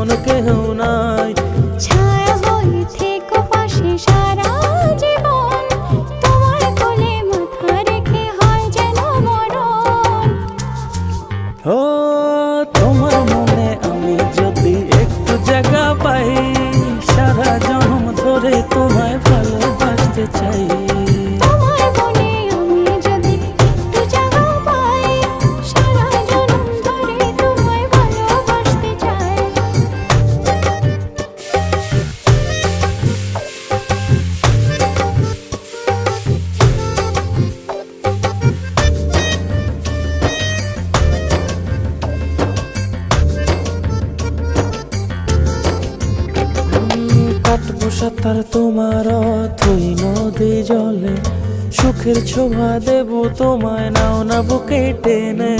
কোনো কেউ নাই। ছায়া হয়ে থেকো পাশে সারা জীবন। তোমার কোলে মাথা রেখে হয় যেন মরণ। ও তোমার মনে আমি যদি একটু জায়গা পাই সারা জন্ম ধরে তোমায় ভালোবাসতে চাই। কাটবো সাঁতার তোমার অথই নদী জলে। সুখের ছোঁয়া দেব তোমায় নাও না বুকে টেনে।